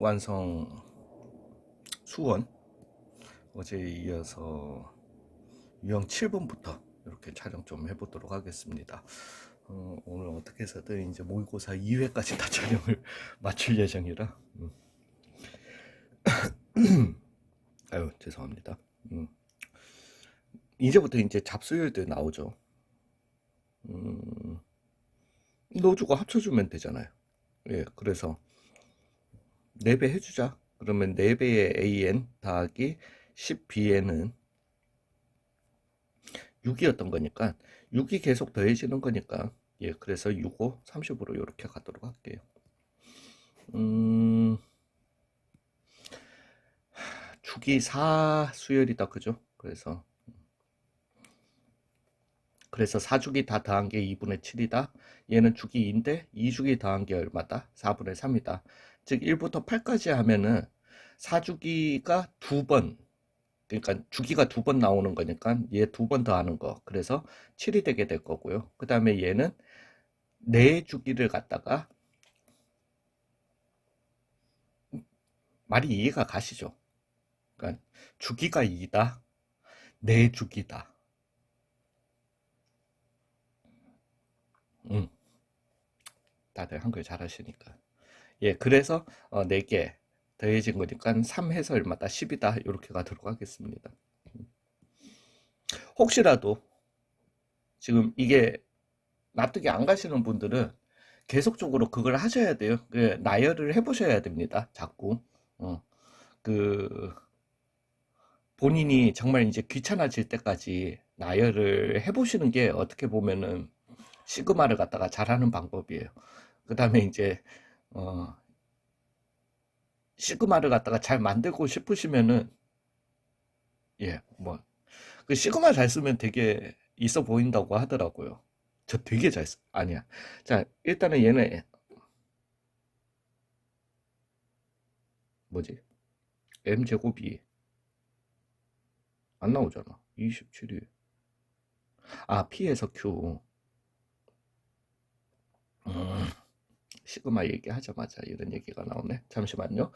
완성 수원 어제 이어서 유형 7번부터 이렇게 촬영 좀 해보도록 하겠습니다. 어, 오늘 어떻게 해서든 이제 모의고사 2회까지 다 촬영을 마칠 예정이라 음. 아유 죄송합니다. 음. 이제부터 이제 잡수율도 나오죠. 음, 넣어주고 합쳐주면 되잖아요. 예, 그래서 4배 해주자. 그러면 4배의 AN 더하기 10BN은 6이었던 거니까 6이 계속 더해지는 거니까 예, 그래서 6, 5, 30으로 이렇게 가도록 할게요. 음, 축이 4 수열이다, 그죠? 그래서 그래서 4주기 다 더한 게 2분의 7이다. 얘는 주기 2인데 2주기 더한 게 얼마다? 4분의 3이다. 즉 1부터 8까지 하면은 4주기가 두 번, 그러니까 주기가 두 번 나오는 거니까 얘 두 번 더 하는 거. 그래서 7이 되게 될 거고요. 그 다음에 얘는 네 주기를 갖다가 말이 이해가 가시죠? 그러니까 주기가 2다. 네 주기다. 음, 다들 한글 잘하시니까. 예, 그래서 어, 4개 더해진 거니까 3 해서 얼마다 10이다. 이렇게 가도록 하겠습니다. 혹시라도 지금 이게 납득이 안 가시는 분들은 계속적으로 그걸 하셔야 돼요. 그 나열을 해보셔야 됩니다. 자꾸. 어, 그 본인이 정말 이제 귀찮아질 때까지 나열을 해보시는 게 어떻게 보면은 시그마를 갖다가 잘하는 방법이에요. 그 다음에 이제 어, 시그마를 갖다가 잘 만들고 싶으시면은 예, 뭐 그 시그마 잘 쓰면 되게 있어 보인다고 하더라고요. 저 되게 잘 쓰, 아니야. 자, 일단은 얘는 뭐지? m 제곱이 안 나오잖아. 27이. 아, P에서 Q. 음, 시그마 얘기하자마자 이런 얘기가 나오네. 잠시만요.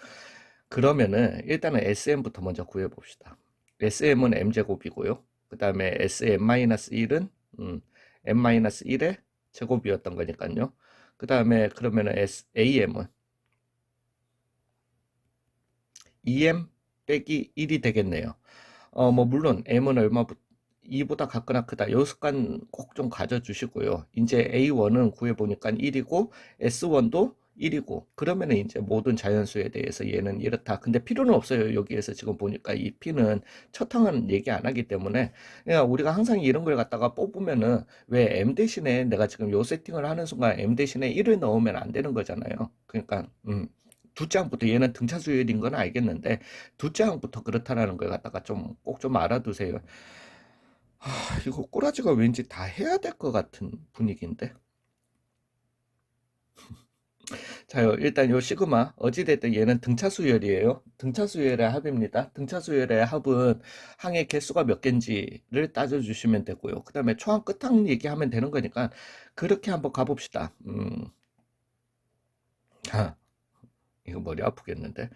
그러면은 일단은 SM부터 먼저 구해 봅시다. SM은 M제곱이고요. 그 다음에 SM-1은 음, M-1의 제곱이었던 거니까요. 그 다음에 그러면은 S, AM은 EM 빼기 1이 되겠네요. 어, 뭐, 물론 M은 얼마부터 2보다 같거나 크다. 요 습관 꼭 좀 가져주시고요. 이제 A1은 구해보니까 1이고, S1도 1이고, 그러면은 이제 모든 자연수에 대해서 얘는 이렇다. 근데 필요는 없어요. 여기에서 지금 보니까 이 P는 첫 항은 얘기 안 하기 때문에, 그러니까 우리가 항상 이런 걸 갖다가 뽑으면은 왜 M 대신에 내가 지금 요 세팅을 하는 순간 M 대신에 1을 넣으면 안 되는 거잖아요. 그러니까, 음. 두째 항부터 얘는 등차 수열인 건 알겠는데 두째 항부터 그렇다라는 걸 갖다가 좀 꼭좀 알아두세요. 아, 이거 꼬라지가 왠지 다 해야 될 것 같은 분위기인데. 자요, 일단 요 시그마, 어찌됐든 얘는 등차 수열이에요. 등차 수열의 합입니다. 등차 수열의 합은 항의 개수가 몇 개인지를 따져주시면 되고요. 그 다음에 초항 끝항 얘기하면 되는 거니까, 그렇게 한번 가봅시다. 음. 아, 이거 머리 아프겠는데.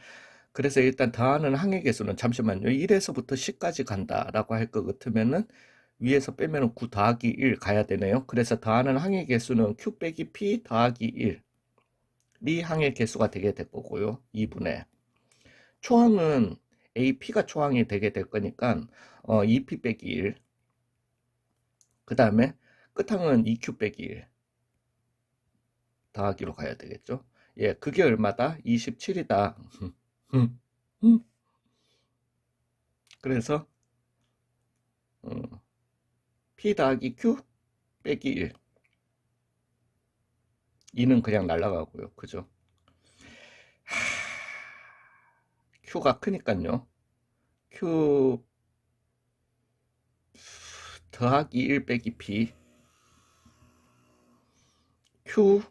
그래서 일단 더하는 항의 개수는 잠시만요. 1에서부터 10까지 간다라고 할 것 같으면은 위에서 빼면 9 더하기 1 가야 되네요. 그래서 더하는 항의 개수는 Q 빼기 P 더하기 1이 항의 개수가 되게 될 거고요. 2분의 초항은 AP가 초항이 되게 될 거니까 어, 2P 빼기 1. 그 다음에 끝항은 2Q 빼기 1 더하기로 가야 되겠죠. 예, 그게 얼마다? 27이다. 그래서 어, P 더하기 Q 빼기 1 2는 그냥 날라가고요. 그죠? 하... Q가 크니까요. Q 더하기 1 빼기 P Q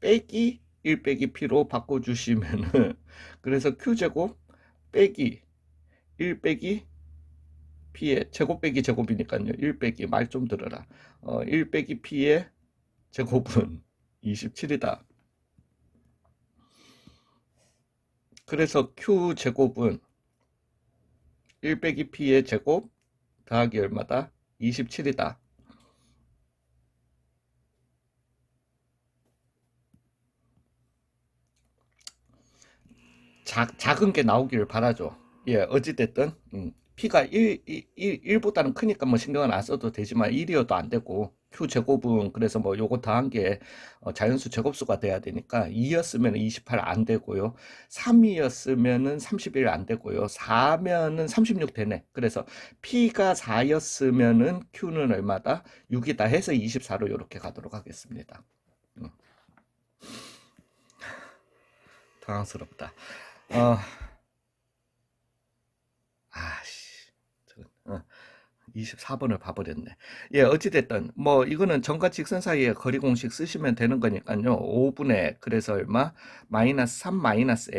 빼기 1 빼기 P로 바꿔주시면은 그래서 Q제곱 빼기 1 빼기 P의 제곱 빼기 제곱이니까요. 1 빼기 말 좀 들어라. 어, 1 빼기 P의 제곱은 27이다. 그래서 q 제곱은 1 빼기 p의 제곱 더하기 얼마다? 27이다. 작, 작은 게 나오기를 바라죠. 예, 어찌됐든, 음, P가 1, 1, 보다는 크니까 뭐 신경을 안 써도 되지만 1이어도 안 되고, Q 제곱은 그래서 뭐 요거 더한 게 어, 자연수 제곱수가 돼야 되니까 2였으면 28 안 되고요. 3이었으면은 31 안 되고요. 4면은 36 되네. 그래서 P가 4였으면은 Q는 얼마다? 6이다 해서 24로 이렇게 가도록 하겠습니다. 음. 당황스럽다. 어, 아씨, 24번을 봐버렸네. 예, 어찌됐든, 뭐, 이거는 점과 직선 사이에 거리 공식 쓰시면 되는 거니까요. 5분의, 그래서 얼마? 마이너스 3 마이너스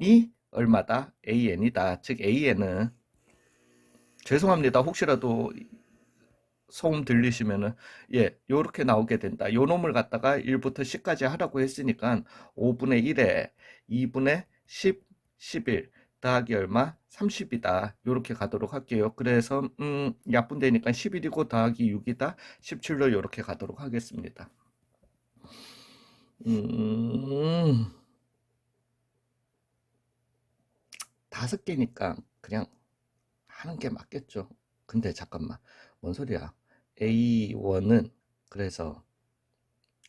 n이 얼마다? an이다. 즉, an은, 죄송합니다. 혹시라도 소음 들리시면은, 예, 요렇게 나오게 된다. 요 놈을 갖다가 1부터 10까지 하라고 했으니까, 5분의 1에 2분의 10, 11 더하기 얼마? 30이다. 요렇게 가도록 할게요. 그래서 음, 약분되니까 11이고 더하기 6이다. 17로 요렇게 가도록 하겠습니다. 음, 다섯 개니까 그냥 하는 게 맞겠죠. 근데 잠깐만. 뭔 소리야? A1은 그래서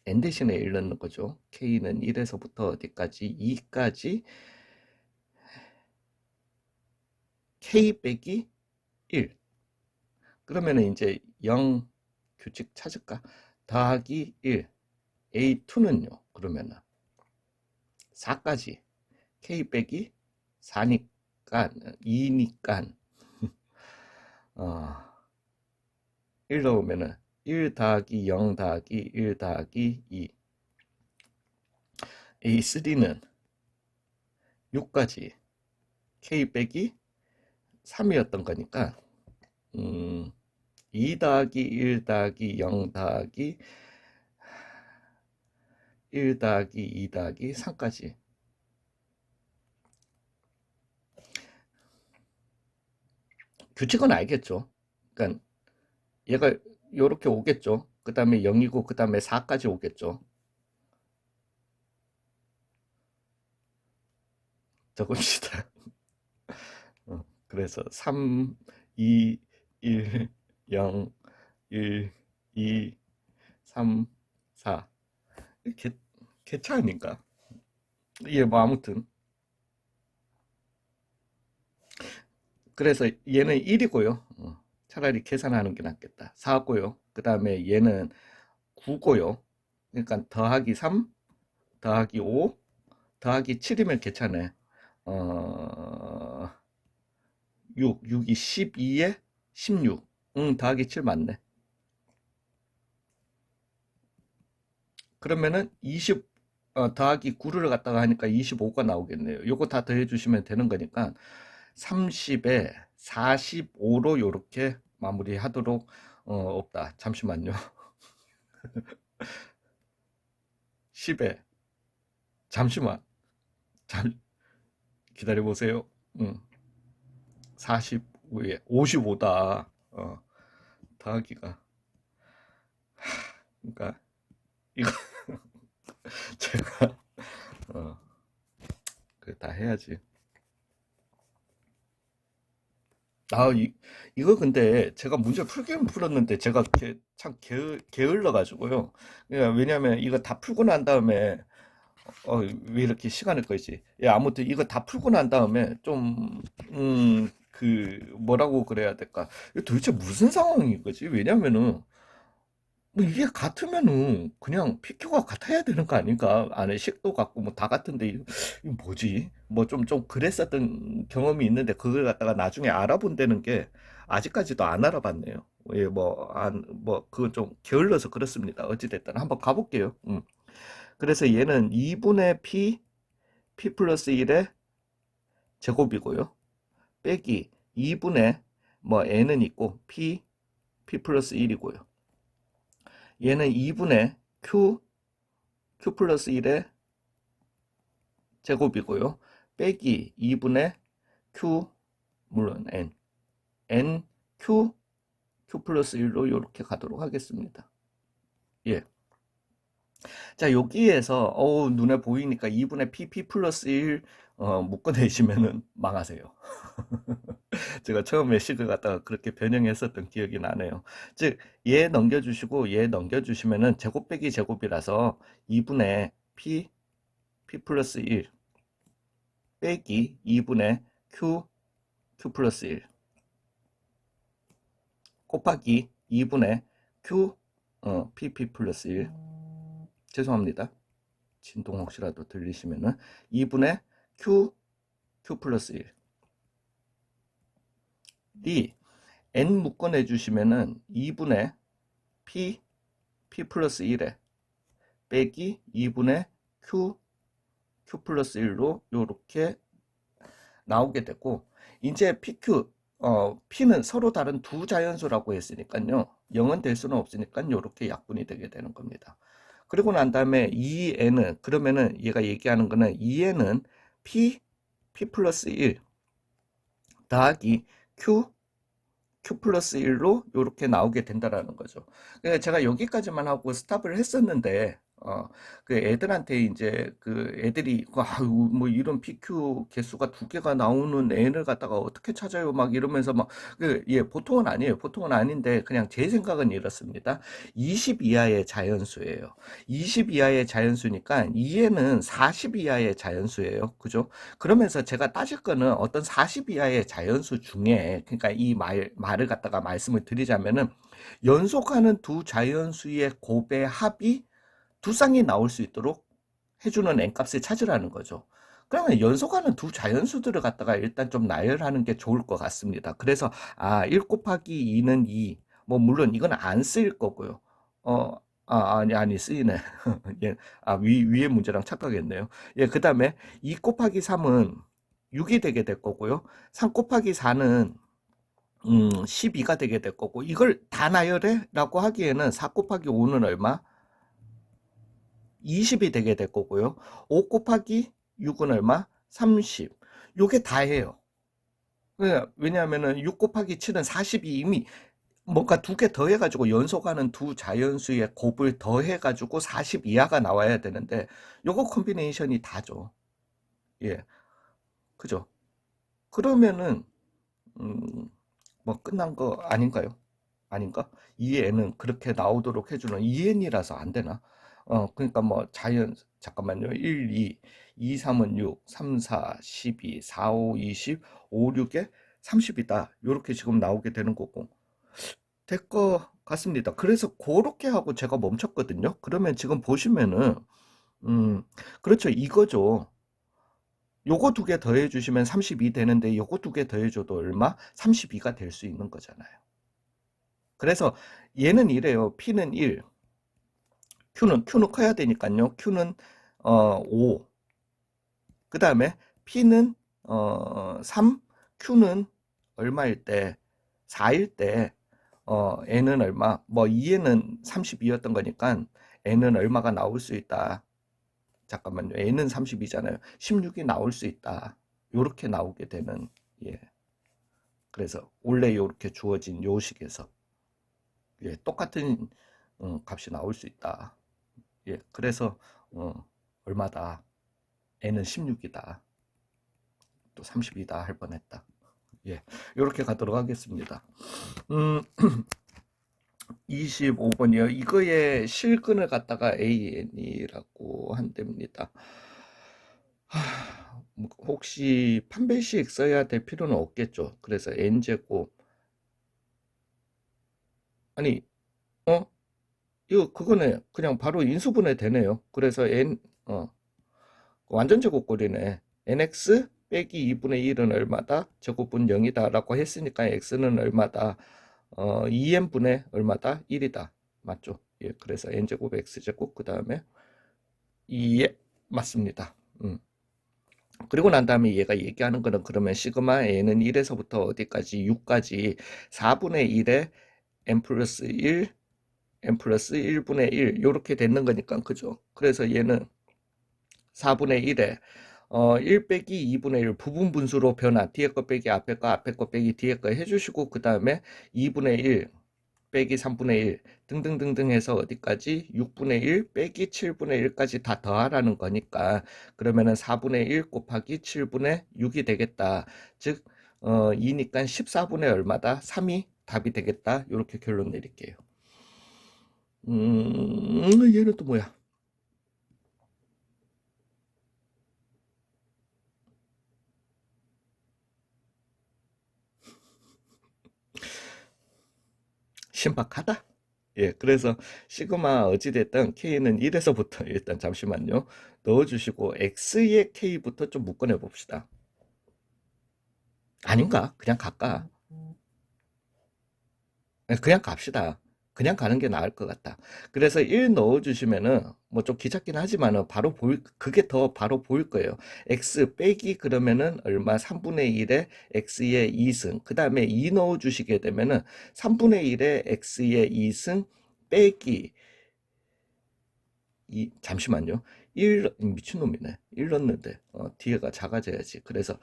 n 대신에 1 넣는 거죠. k는 1에서부터 어디까지? 2까지 k 빼기 1. 그러면 은 이제 0 규칙 찾을까? 더하기 1. A2는요. 그러면은 4까지 k 빼기 4니까 2니까 어, 1 넣으면은 1 더하기 0 더하기 1 더하기 2 A3는 6까지 K 빼기 3이었던 거니까 음, 2 더하기 1 더하기 0 더하기 1 더하기 2 더하기 3까지 규칙은 알겠죠. 그러니까 얘가 요렇게 오겠죠. 그 다음에 0이고 그 다음에 4까지 오겠죠. 적읍시다. 어, 그래서 3, 2, 1, 0, 1, 2, 3, 4. 개, 개차 아닌가? 예, 뭐 아무튼. 그래서 얘는 1이고요. 어, 차라리 계산하는 게 낫겠다. 4고요. 그 다음에 얘는 9고요. 그러니까 더하기 3, 더하기 5, 더하기 7이면 괜찮네. 어, 6, 6이 12에 16. 응, 더하기 7 맞네. 그러면은 20, 어, 더하기 9를 갖다가 하니까 25가 나오겠네요. 요거 다 더해 주시면 되는 거니까 30에 45로 요렇게 마무리하도록 어, 없다. 잠시만요. 10에 잠시만. 잠 기다려 보세요. 응. 45에 55다. 어. 더하기가 그러니까 이거 제가 어. 그다 해야지. 아, 이, 이거 근데 제가 문제 풀기는 풀었는데 제가 게, 참 게, 게을러가지고요. 왜냐면 이거 다 풀고 난 다음에 어, 왜 이렇게 시간을 끌지? 예, 아무튼 이거 다 풀고 난 다음에 좀, 음, 그, 뭐라고 그래야 될까? 도대체 무슨 상황인 거지? 왜냐면은, 뭐 이게 같으면은 그냥 PQ가 같아야 되는 거 아닌가? 안에 식도 같고 뭐 다 같은데 이거 뭐지? 뭐좀좀 그랬었던 경험이 있는데 그걸 갖다가 나중에 알아본다는 게 아직까지도 안 알아봤네요. 예, 뭐, 안, 뭐, 그건 좀 게을러서 그렇습니다. 어찌됐든 한번 가볼게요. 음. 그래서 얘는 2분의 P, P 플러스 1의 제곱이고요. 빼기 2분의 뭐 N은 있고 P, P 플러스 1이고요. 얘는 2분의 Q, Q 플러스 1의 제곱이고요. 빼기 2분의 q 물론 n n q q 플러스 1로 이렇게 가도록 하겠습니다. 예. 자, 여기에서 어우 눈에 보이니까 2분의 pp 플러스 1 어, 묶어내시면은 망하세요. 제가 처음에 식을 갖다가 그렇게 변형했었던 기억이 나네요. 즉, 얘 넘겨주시고 얘 넘겨주시면은 제곱 빼기 제곱이라서 2분의 p p 플러스 1 빼기 2분의 q q 플러스 1 곱하기 2분의 q 어, pp 플러스 1 죄송합니다. 진동 혹시라도 들리시면은 2분의 q 플러스 1이 n 묶어내 주시면은 2분의 p p 플러스 1에 빼기 2분의 q q 플러스 1로 요렇게 나오게 되고 이제 pq 어, p는 서로 다른 두 자연수라고 했으니까요. 0은 될 수는 없으니까 요렇게 약분이 되게 되는 겁니다. 그리고 난 다음에 2n은 그러면은 얘가 얘기하는 거는 2n은 p p 플러스 1 더하기 q q 플러스 1로 이렇게 나오게 된다라는 거죠. 그러니까 제가 여기까지만 하고 스탑을 했었는데 어, 그 애들한테 이제 그 애들이 아유 뭐 이런 PQ 개수가 두 개가 나오는 애를 갖다가 어떻게 찾아요? 막 이러면서 막 그 예 보통은 아니에요. 보통은 아닌데 그냥 제 생각은 이렇습니다. 20 이하의 자연수예요. 20 이하의 자연수니까 2에는 40 이하의 자연수예요. 그죠? 그러면서 제가 따질 거는 어떤 40 이하의 자연수 중에 그러니까 이 말 말을 갖다가 말씀을 드리자면은 연속하는 두 자연수의 곱의 합이 두 쌍이 나올 수 있도록 해주는 n값을 찾으라는 거죠. 그러면 연속하는 두 자연수들을 갖다가 일단 좀 나열하는 게 좋을 것 같습니다. 그래서 아, 1 곱하기 2는 2. 뭐 물론 이건 안 쓰일 거고요. 어, 아, 아니 아니 쓰이네. 예. 아, 위 위에 문제랑 착각했네요. 예, 그다음에 2 곱하기 3은 6이 되게 될 거고요. 3 곱하기 4는 음, 12가 되게 될 거고 이걸 다 나열해? 라고 하기에는 4 곱하기 5는 얼마? 20이 되게 될 거고요. 5 곱하기 6은 얼마? 30. 요게 다예요. 왜냐하면은 6 곱하기 7은 40이 이미 뭔가 두 개 더 해가지고 연속하는 두 자연수의 곱을 더 해가지고 40 이하가 나와야 되는데 요거 콤비네이션이 다죠. 예. 그죠? 그러면은 음, 뭐 끝난 거 아닌가요? 아닌가? 2n은 그렇게 나오도록 해주는 2n이라서 안 되나? 어, 그러니까 뭐 자연, 잠깐만요. 1, 2, 2, 3은 6, 3, 4, 12, 4, 5, 20, 5, 6에 30이다. 요렇게 지금 나오게 되는 거고. 될 것 같습니다. 그래서 그렇게 하고 제가 멈췄거든요. 그러면 지금 보시면은, 음, 그렇죠. 이거죠. 요거 두 개 더해 주시면 32 되는데 요거 두 개 더해 줘도 얼마? 32가 될 수 있는 거잖아요. 그래서 얘는 이래요. P는 1, Q는 Q는 커야 되니까요. Q는 어, 5. 그 다음에 P는 어, 3, Q는 얼마일 때 4일 때 어, N은 얼마? 뭐 2에는 32였던 거니까 N은 얼마가 나올 수 있다. 잠깐만요. N은 30이잖아요. 16이 나올 수 있다. 요렇게 나오게 되는 예. 그래서 원래 요렇게 주어진 요식에서 예, 똑같은 음, 값이 나올 수 있다. 예, 그래서 어, 얼마다? n은 16이다. 또 30이다 할 뻔했다. 예, 이렇게 가도록 하겠습니다. 음, 25번이요. 이거의 실근을 갖다가 an이라고 한답니다. 혹시 판별식 써야 될 필요는 없겠죠. 그래서 n제곱 아니 어 이거 그거네. 그냥 바로 인수분해 되네요. 그래서 n 어 완전 제곱꼴이네. nx 빼기 2분의 1은 얼마다? 제곱분 0이다 라고 했으니까 x는 얼마다? 어 2n분의 얼마다? 1이다. 맞죠? 예, 그래서 n제곱 x제곱 그 다음에 2에 맞습니다. 음. 그리고 난 다음에 얘가 얘기하는 거는 그러면 시그마 n은 1에서부터 어디까지 6까지 4분의 1에 n 플러스 1 n 플러스 1분의 1 이렇게 되는 거니까 그죠? 그래서 얘는 4분의 1에 어, 1 빼기 2분의 1 부분 분수로 변화 뒤에 거 빼기 앞에 거 앞에 거 빼기 뒤에 거 해주시고 그 다음에 2분의 1 빼기 3분의 1 등등등등 해서 어디까지 6분의 1 빼기 7분의 1까지 다 더하라는 거니까 그러면은 4분의 1 곱하기 7분의 6이 되겠다. 즉 어, 2니까 14분의 얼마다? 3이 답이 되겠다. 이렇게 결론 내릴게요. 음, 얘는 또 뭐야? 신박하다? 예, 그래서 시그마 어찌됐든 K는 1에서부터 일단 잠시만요. 넣어주시고 X의 K부터 좀 묶어내 봅시다. 아닌가? 그냥 갈까? 예, 그냥 갑시다. 그냥 가는 게 나을 것 같다. 그래서 1 넣어주시면은 뭐 좀 귀찮긴 하지만은 바로 보일 그게 더 바로 보일 거예요. x 빼기 그러면은 얼마 3분의 1에 x의 2승 그 다음에 2 넣어주시게 되면은 3분의 1에 x의 2승 빼기 2 잠시만요. 1 미친놈이네. 1 넣는데 어, 뒤에가 작아져야지. 그래서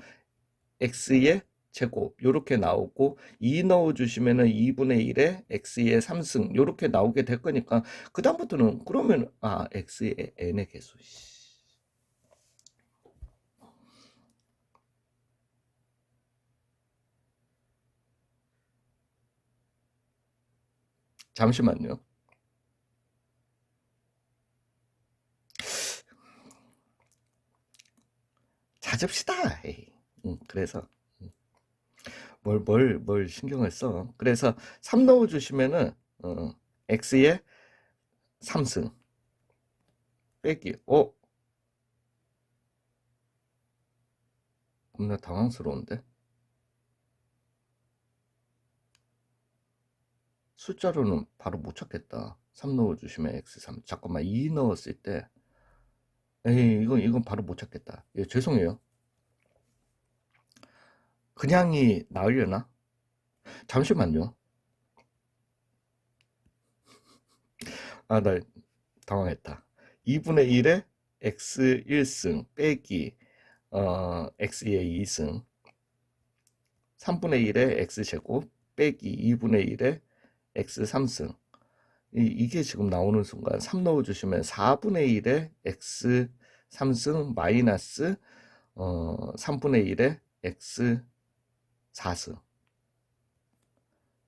x의 제곱 요렇게 나오고 2 넣어주시면은 2분의 1에 x의 3승 요렇게 나오게 될 거니까 그 다음부터는 그러면 아 x의 n의 개수 잠시만요. 찾읍시다. 에이. 응, 그래서 뭘, 뭘, 뭘 신경을 써. 그래서 3 넣어주시면은, 어, x의 3승. 빼기. 어? 겁나 당황스러운데? 숫자로는 바로 못 찾겠다. 3 넣어주시면 x3. 잠깐만, 2 넣었을 때, 에이, 이건, 이건 바로 못 찾겠다. 예, 죄송해요. 그냥이 나으려나? 잠시만요. 아, 나 당황했다. 2분의 1에 x 1승 빼기 어, x의 2승 3분의 1에 x제곱 빼기 2분의 1에 x 3승 이, 게 지금 나오는 순간 3 넣어주시면 4분의 1에 x 3승 마이너스 어, 3분의 1에 x 4승.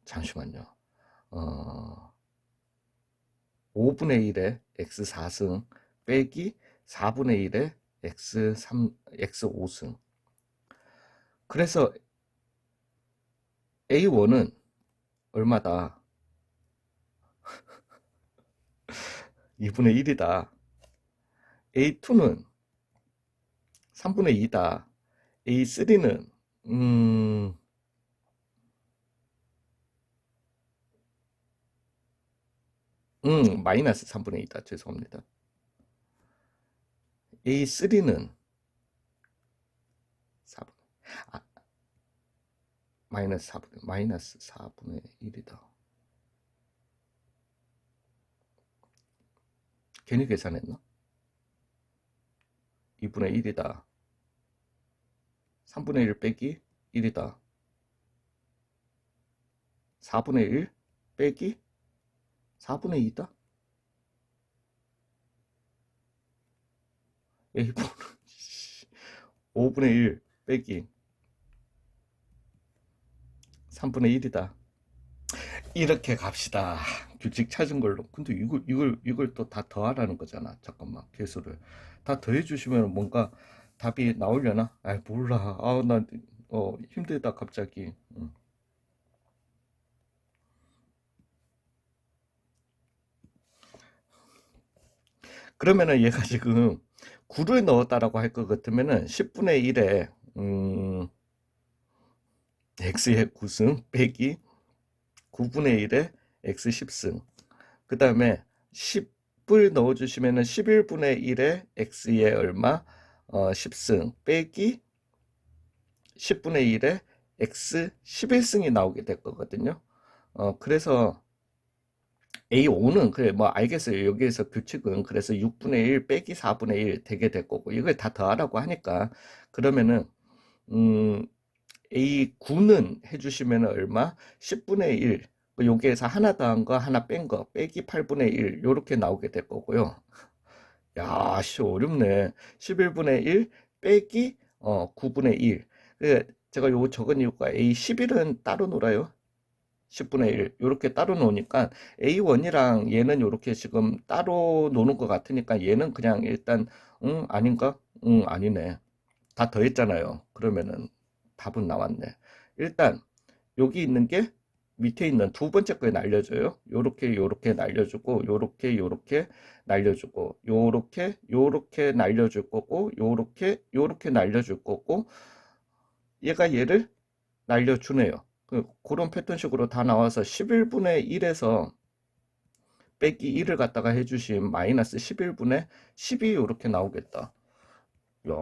잠시만요. 어, 5분의 1에 x 4승 빼기 4분의 1에 x 3, x 5승. 그래서 A1은 얼마다? 2분의 1이다. A2는 3분의 2다. A3는 음, 음, 마이너스 3분의 2다. 죄송합니다. A3는 4분, 아, 마이너스 4분의, 마이너스 4분의 1이다. 괜히 계산했나? 2분의 1이다. 3분의 1 빼기 1이다. 4분의 1 빼기 4분의 2다. A분은 5분의 1 빼기 3분의 1이다. 이렇게 갑시다. 규칙 찾은 걸로. 근데 이걸 이걸 이걸 또 다 더하라는 거잖아. 잠깐만 개수를 다 더해 주시면 뭔가 답이 나오려나? 아 몰라. 아, 나, 어, 힘들다, 갑자기. 응. 그러면은 얘가 지금 9를 넣었다라고 할 것 같으면은 10분의 1에, 음, x의 9승 빼기 9분의 1에 x 10승. 그 다음에 10을 넣어주시면은 11분의 1에 x의 얼마? 어, 10승 빼기 10분의 1에 x 11승이 나오게 될 거거든요. 어, 그래서 A5는 그래 뭐 알겠어요. 여기에서 규칙은 그래서 6분의 1 빼기 4분의 1 되게 될 거고 이걸 다 더하라고 하니까 그러면은 음 A9는 해주시면 얼마? 10분의 1 여기에서 하나 더한 거 하나 뺀 거 빼기 8분의 1 요렇게 나오게 될 거고요. 야, 씨 어렵네. 11분의 1 빼기 어 9분의 1. 그 제가 요거 적은 이유가 A11은 따로 놀아요. 10분의 1 요렇게 따로 노니까 A1이랑 얘는 요렇게 지금 따로 노는 것 같으니까 얘는 그냥 일단 응 아닌가? 응 아니네. 다 더했잖아요. 그러면은 답은 나왔네. 일단 여기 있는 게 밑에 있는 두 번째 거에 날려줘요. 요렇게 요렇게 날려주고 요렇게 요렇게 날려주고 요렇게 요렇게 날려줄 거고 요렇게 요렇게 날려줄 거고 얘가 얘를 날려주네요. 그, 그런 패턴식으로 다 나와서 11분의 1에서 빼기 1을 갖다가 해주신 마이너스 11분의 10이 이렇게 나오겠다. 야,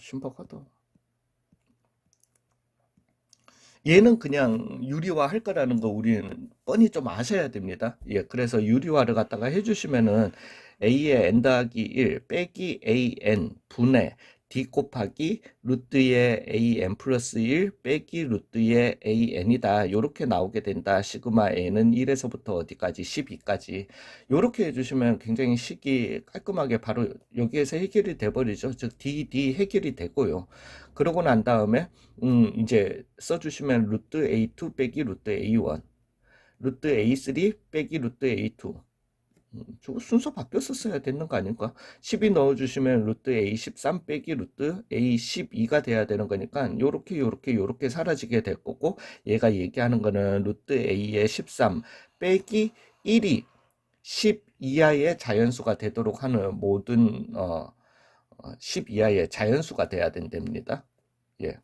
신박하다. 얘는 그냥 유리화 할 거라는 거 우리는 뻔히 좀 아셔야 됩니다. 예, 그래서 유리화를 갖다가 해주시면은 a의 n 더하기 1 빼기 an 분의 d 곱하기 루트의 an 플러스 1 빼기 루트의 an이다. 요렇게 나오게 된다. 시그마 n은 1에서부터 어디까지 12까지 요렇게 해주시면 굉장히 식이 깔끔하게 바로 여기에서 해결이 돼버리죠. 즉 d d 해결이 되고요. 그러고 난 다음에 음 이제 써주시면 루트 a2 빼기 루트 a1 루트 a3 빼기 루트 a2 음, 저거 순서 바뀌었었어야 되는 거 아닌가? 12 넣어주시면 루트 A13 빼기 루트 A12가 돼야 되는 거니까 요렇게 요렇게 요렇게 사라지게 될 거고 얘가 얘기하는 거는 루트 A의 13 빼기 1이 10 이하의 자연수가 되도록 하는 모든 어, 10 어, 이하의 자연수가 돼야 된답니다. 예.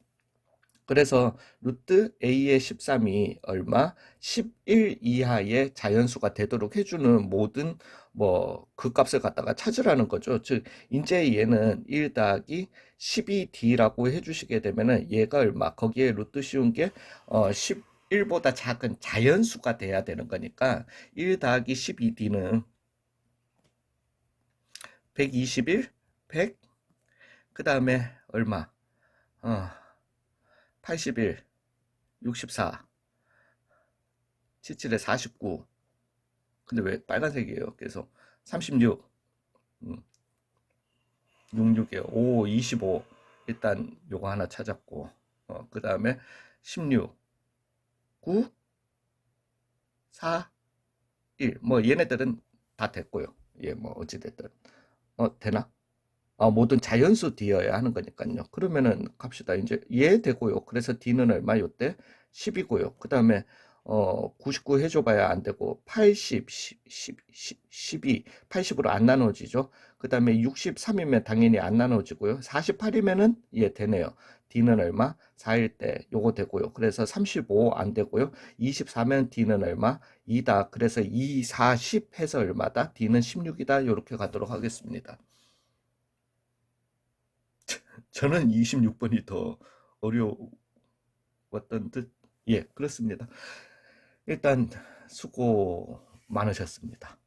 그래서 루트 a의 13이 얼마? 11 이하의 자연수가 되도록 해주는 모든 뭐 그 값을 갖다가 찾으라는 거죠. 즉 이제 얘는 1 더하기 12d라고 해주시게 되면은 얘가 얼마? 거기에 루트 씌운 게 어, 11보다 작은 자연수가 돼야 되는 거니까 1 더하기 12d는 121, 100, 그 다음에 얼마? 어, 81, 64, 77에 49. 근데 왜 빨간색이에요? 그래서 36, 음, 66에 5, 25. 일단 요거 하나 찾았고, 어, 그 다음에 16, 9, 4, 1. 뭐 얘네들은 다 됐고요. 예, 뭐 어찌됐든. 어, 되나? 어, 모든 자연수 D여야 하는 거니까요. 그러면은 갑시다. 이제 얘 되고요. 그래서 D는 얼마 요때 10이고요. 그 다음에 어, 99 해줘봐야 안 되고 80, 10, 10, 10, 12, 80으로 안 나눠지죠. 그 다음에 63이면 당연히 안 나눠지고요. 48이면은 예 되네요. D는 얼마? 4일 때 요거 되고요. 그래서 35 안 되고요. 24면 D는 얼마? 2다. 그래서 2, 4, 10 해서 얼마다? D는 16이다. 요렇게 가도록 하겠습니다. 저는 26번이 더 어려웠던 듯, 예, 그렇습니다. 일단 수고 많으셨습니다.